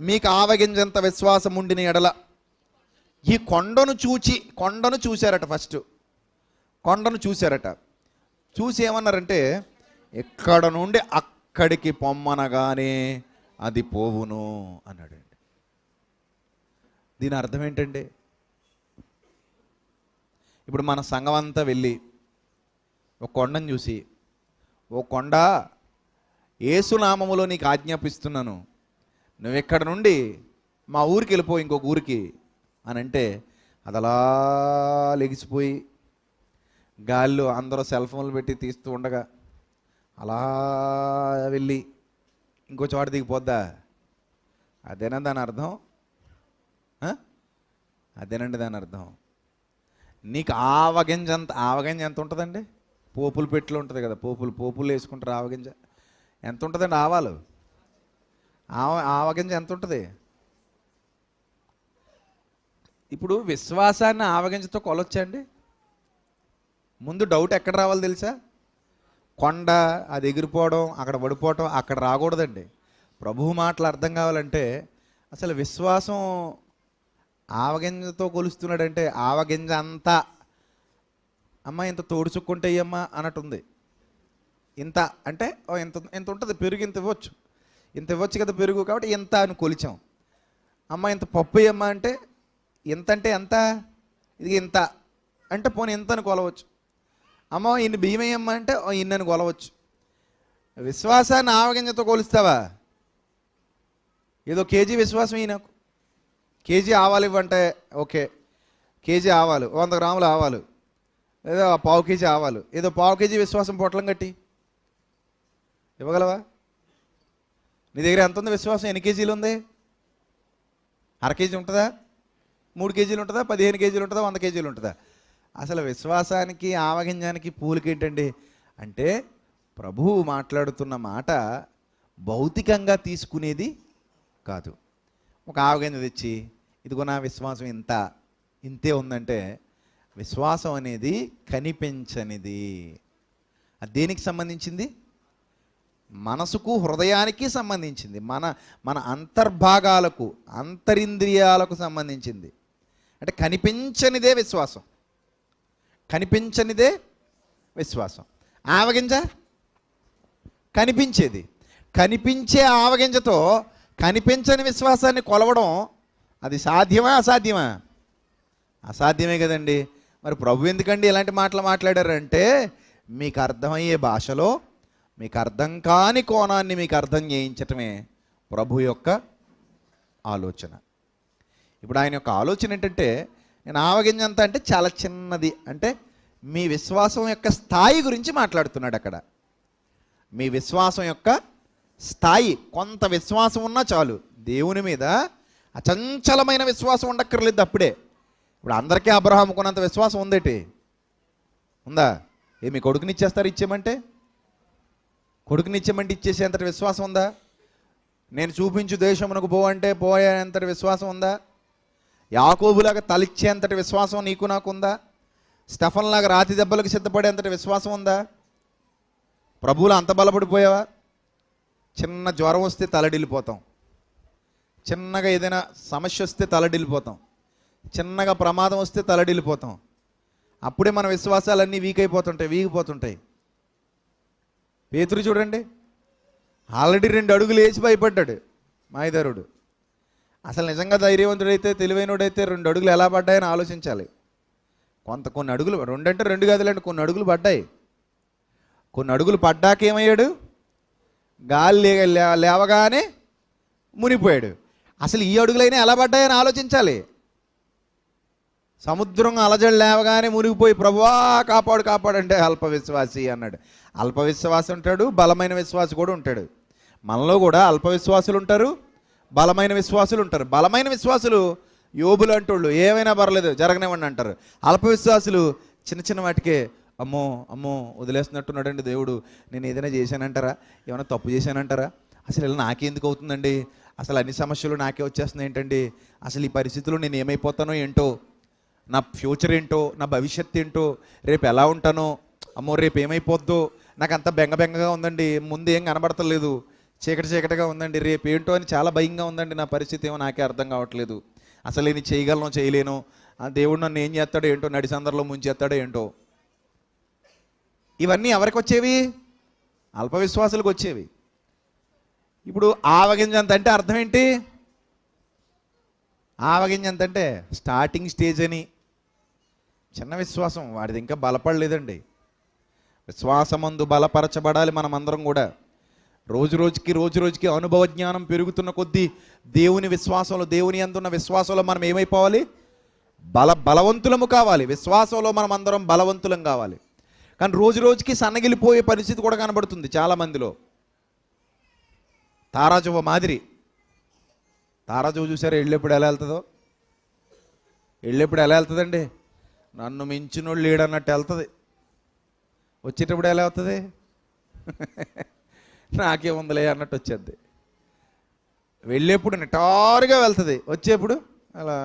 మీకు ఆవగింజంత విశ్వాసం ఉండిన ఎడల. ఈ కొండను చూచి కొండను చూశారట ఫస్ట్. కొండను చూశారట. చూసి ఏమన్నారంటే ఎక్కడ నుండి అక్కడికి పొమ్మనగానే అది పోవును అన్నాడండి. దీని అర్థం ఏంటండి? ఇప్పుడు మన సంఘం అంతా వెళ్ళి ఒక కొండను చూసి ఓ కొండ ఏసునామములో నీకు ఆజ్ఞాపిస్తున్నాను. నువ్వు ఇక్కడ నుండి మా ఊరికి వెళ్ళిపో ఇంకొక ఊరికి అని అంటే అది అలా లెగిసిపోయి గాల్లో అందరూ సెల్ ఫోన్లు పెట్టి తీస్తూ ఉండగా అలా వెళ్ళి ఇంకో చోట దిగిపోద్దా? అదేనా దాని అర్థం? అదేనండి దాని అర్థం. నీకు ఆవగింజ ఎంత ఆవగింజ ఎంత ఉంటుందండి? పోపులు పెట్టులో ఉంటుంది కదా పోపులు పోపులు వేసుకుంటారు ఆవగింజ ఎంత ఉంటుందండి ఆవాలు? ఆవ ఆవగింజ ఎంత ఉంటుంది ఇప్పుడు విశ్వాసాన్ని ఆవగింజతో కొలొచ్చండి ముందు డౌట్ ఎక్కడ రావాలి తెలుసా? కొండ అది ఎగిరిపోవడం అక్కడ పడిపోవడం అక్కడ రాకూడదండి. ప్రభువు మాటలు అర్థం కావాలంటే అసలు విశ్వాసం ఆవగింజతో కొలుస్తున్నాడంటే ఆవగింజ అంతా అమ్మ ఇంత తోడుచుక్కుంటే అమ్మా అన్నట్టుంది. ఇంత అంటే ఇంత ఇంత ఉంటుంది పెరుగు ఇంత ఇవ్వచ్చు. ఇంత ఇవ్వచ్చు కదా పెరుగు కాబట్టి ఇంత అని కొలిచాం. అమ్మ ఇంత పప్పు అమ్మ అంటే ఇంత అంటే ఎంత? ఇది ఇంత. అంటే పోనీ ఇంత అని కొలవచ్చు. అమ్మ ఇన్ని బియ్యం అంటే ఇన్ని అని కొలవచ్చు. విశ్వాసాన్ని ఆవగింజతో కొలుస్తావా? ఏదో కేజీ విశ్వాసం ఈయనకు కేజీ ఆవాలు ఇవ్వంటే ఓకే. కేజీ ఆవాలు వంద గ్రాములు ఆవాలు ఏదో పావు కేజీ ఆవాలు ఏదో పావు కేజీ విశ్వాసం పొట్లం కట్టి. ఇవ్వగలవా? నీ దగ్గర ఎంత ఉంది విశ్వాసం? ఎన్ని కేజీలు ఉంది? అర కేజీ ఉంటుందా? మూడు కేజీలు ఉంటుందా? పదిహేను కేజీలు ఉంటుందా? వంద కేజీలు ఉంటుందా? అసలు విశ్వాసానికి ఆవగింజానికి పూలకి ఏంటండి అంటే ప్రభువు మాట్లాడుతున్న మాట భౌతికంగా తీసుకునేది కాదు. ఒక ఆవగింజ తెచ్చి ఇదిగో నా విశ్వాసం ఇంత ఇంతే ఉందంటే విశ్వాసం అనేది కనిపించనిది. అది దేనికి సంబంధించింది? మనసుకు హృదయానికి సంబంధించింది. మన మన అంతర్భాగాలకు అంతరింద్రియాలకు సంబంధించింది. అంటే కనిపించనిదే విశ్వాసం. కనిపించనిదే విశ్వాసం. ఆవగింజ? కనిపించేది. కనిపించే ఆవగింజతో కనిపించని విశ్వాసాన్ని కొలవడం అది సాధ్యమా అసాధ్యమా? అసాధ్యమే కదండి. మరి ప్రభు ఎందుకండి ఇలాంటి మాటలు మాట్లాడారంటే మీకు అర్థమయ్యే భాషలో మీకు అర్థం కాని కోణాన్ని మీకు అర్థం చేయించటమే ప్రభు యొక్క ఆలోచన. ఇప్పుడు ఆయన యొక్క ఆలోచన ఏంటంటే నేను ఆవగింజంత అంటే చాలా చిన్నది. అంటే మీ విశ్వాసం యొక్క స్థాయి గురించి మాట్లాడుతున్నాడు అక్కడ. మీ విశ్వాసం యొక్క స్థాయి కొంత విశ్వాసం ఉన్నా చాలు. దేవుని మీద అచంచలమైన విశ్వాసం ఉండక్కర్లేదు అప్పుడే. ఇప్పుడు అందరికీ అబ్రహాముకున్నంత విశ్వాసం ఉందేటి? ఉందా? ఏ మీ కొడుకుని ఇచ్చేస్తారు ఇచ్చేయమంటే? కొడుకుని ఇచ్చేసే ఇచ్చేసేంతటి విశ్వాసం ఉందా? నేను చూపించు దేశమునకు పో అంటే పోయేంతటి విశ్వాసం ఉందా? యాకోబులాగా తలిచ్చేంతటి విశ్వాసం నీకు నాకు ఉందా? స్టెఫన్లాగా రాతి దెబ్బలకు సిద్ధపడేంతటి విశ్వాసం ఉందా? ప్రభువులు అంత బలపడిపోయావా? చిన్న జ్వరం వస్తే తలడిల్లిపోతాం. చిన్నగా ఏదైనా సమస్య వస్తే తలడిల్లిపోతాం. చిన్నగా ప్రమాదం వస్తే తలడిల్లిపోతాం. అప్పుడే మన విశ్వాసాలన్నీ వీక్ అయిపోతుంటాయి వీగిపోతుంటాయి. పేతురు చూడండి. ఆల్రెడీ రెండు అడుగులు వేసి భయపడ్డాడు మాయదారుడు. అసలు నిజంగా ధైర్యవంతుడైతే తెలివైనడైతే రెండు అడుగులు ఎలా పడ్డాయని ఆలోచించాలి. కొంత కొన్ని అడుగులు రెండంటే రెండు గదులంటే కొన్ని అడుగులు పడ్డాయి. కొన్ని అడుగులు పడ్డాక ఏమయ్యాడు? గాలి లే- లేవగానే మునిపోయాడు అసలు ఈ అడుగులైనా ఎలా పడ్డాయని ఆలోచించాలి? సముద్రం అలజడి లేవగానే మునిగిపోయి ప్రభువా కాపాడు కాపాడంటే అల్ప విశ్వాసి అన్నాడు. అల్ప విశ్వాసి ఉంటాడు బలమైన విశ్వాసి కూడా ఉంటాడు. మనలో కూడా అల్ప విశ్వాసులు ఉంటారు బలమైన విశ్వాసులు ఉంటారు. బలమైన విశ్వాసులు యోబులు అంటోళ్ళు ఏమైనా పర్లేదు జరగనివ్వండి అంటారు. అల్ప విశ్వాసులు చిన్న చిన్న వాటికే అమ్మో అమ్మో వదిలేస్తున్నట్టున్నాడండి దేవుడు. నేను ఏదైనా చేశానంటారా? ఏమైనా తప్పు చేశానంటారా? అసలు ఇలా నాకెందుకు అవుతుందండి? అసలు అన్ని సమస్యలు నాకే వచ్చేస్తున్నాయి ఏంటండి? అసలు ఈ పరిస్థితులు నేను ఏమైపోతానో ఏంటో? నా ఫ్యూచర్ ఏంటో? నా భవిష్యత్తు ఏంటో? రేపు ఎలా ఉంటానో? అమ్మో రేపు ఏమైపోద్దో? నాకు అంత బెంగ బెంగగా ఉందండి. ముందు ఏం కనబడతలేదు. చీకటి చీకటిగా ఉందండి. రేపు ఏంటో అని చాలా భయంగా ఉందండి నా పరిస్థితి ఏమో నాకే అర్థం కావట్లేదు. అసలు నేను చేయగలను చేయలేను ఆ దేవుడు నన్ను ఏం చేస్తాడో ఏంటో నడిసందరిలో ముంచేస్తాడో ఏంటో. ఇవన్నీ ఎవరికి వచ్చేవి? అల్పవిశ్వాసులకు వచ్చేవి. ఇప్పుడు ఆవగింజంత అంటే అర్థం ఏంటి? ఆవగింజంత అంటే స్టార్టింగ్ స్టేజ్ అని. చిన్న విశ్వాసం వాడిది ఇంకా బలపడలేదండి. విశ్వాసమందు బలపరచబడాలి మనమందరం కూడా. రోజు రోజుకి రోజు రోజుకి అనుభవ జ్ఞానం పెరుగుతున్న కొద్దీ దేవుని విశ్వాసంలో దేవుని అందున్న విశ్వాసంలో మనం ఏమైపోవాలి? బల బలవంతులము కావాలి. విశ్వాసంలో మనం అందరం బలవంతులం కావాలి. కానీ రోజు రోజుకి సన్నగిలిపోయే పరిస్థితి కూడా కనబడుతుంది చాలామందిలో. తారాజువ మాదిరి. తారాజువ చూసారా వెళ్ళేప్పుడు ఎలా వెళ్తుందో? వెళ్ళేప్పుడు ఎలా వెళ్తుందండి? నన్ను మించినోళ్ళు లేడన్నట్టు వెళ్తుంది. వచ్చేటప్పుడు ఎలా అవుతుంది? నాకే ఉందిలే అన్నట్టు వచ్చేది వెళ్ళేప్పుడు నిటారుగా వెళ్తుంది. వచ్చేప్పుడు అలా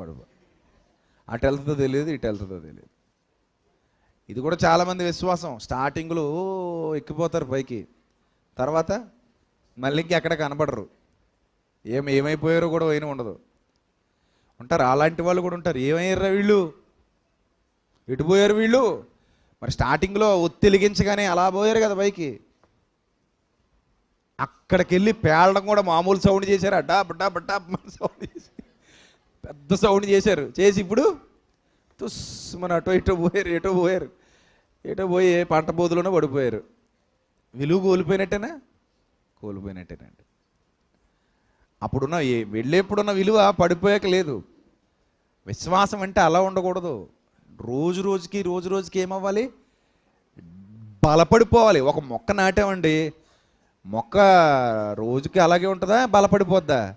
పడిపో అటు వెళ్తుందో తెలియదు ఇటు వెళ్తుందో తెలియదు. ఇది కూడా చాలామంది విశ్వాసం. స్టార్టింగ్లో ఎక్కిపోతారు పైకి. తర్వాత మళ్ళీ ఇంకెక్కడ కనబడరు. ఏం ఏమైపోయారో కూడా అయిన ఉండదు. ఉంటారు. అలాంటి వాళ్ళు కూడా ఉంటారు. ఏమయ్యారా వీళ్ళు? ఎటు పోయారు వీళ్ళు? మరి స్టార్టింగ్లో ఒత్తిలిగించగానే అలా పోయారు కదా పైకి. అక్కడికి వెళ్ళి పేలడం కూడా మామూలు సౌండ్ చేశారు. అడ్డా బడ్డా బడ్డా సౌండ్ చేసి పెద్ద సౌండ్ చేశారు. చేసి ఇప్పుడు తుస్ మన అటో ఇటో పోయారు ఎటో పోయారు. ఎటో పోయి ఏ పంట బోధులోనే పడిపోయారు. విలువ కోల్పోయినట్టేనా? కోల్పోయినట్టేనండి అప్పుడున్న ఏ వెళ్ళేప్పుడున్న విలువ పడిపోయాక లేదు. విశ్వాసం అంటే అలా ఉండకూడదు. రోజు రోజుకి రోజు రోజుకి ఏమవ్వాలి? బలపడిపోవాలి. ఒక మొక్క నాటామండి. మొక్క రోజుకి అలాగే ఉంటుందా? బలపడిపోద్దా?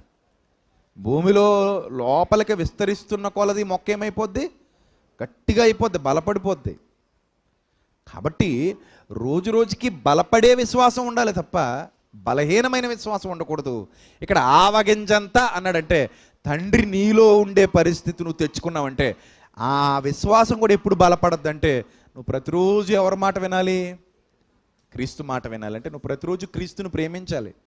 భూమిలో లోపలికి విస్తరిస్తున్న కొలది మొక్క ఏమైపోద్ది? గట్టిగా అయిపోద్ది బలపడిపోద్ది. కాబట్టి రోజు రోజుకి బలపడే విశ్వాసం ఉండాలి తప్ప బలహీనమైన విశ్వాసం ఉండకూడదు. ఇక్కడ ఆవగింజంతా అన్నాడంటే తండ్రి నీలో ఉండే పరిస్థితి నువ్వు తెచ్చుకున్నావంటే ఆ విశ్వాసం కూడా ఎప్పుడు బలపడద్దంటే నువ్వు ప్రతిరోజు ఎవరి మాట వినాలి? క్రీస్తు మాట వినాలంటే నువ్వు ప్రతిరోజు క్రీస్తుని ప్రేమించాలి.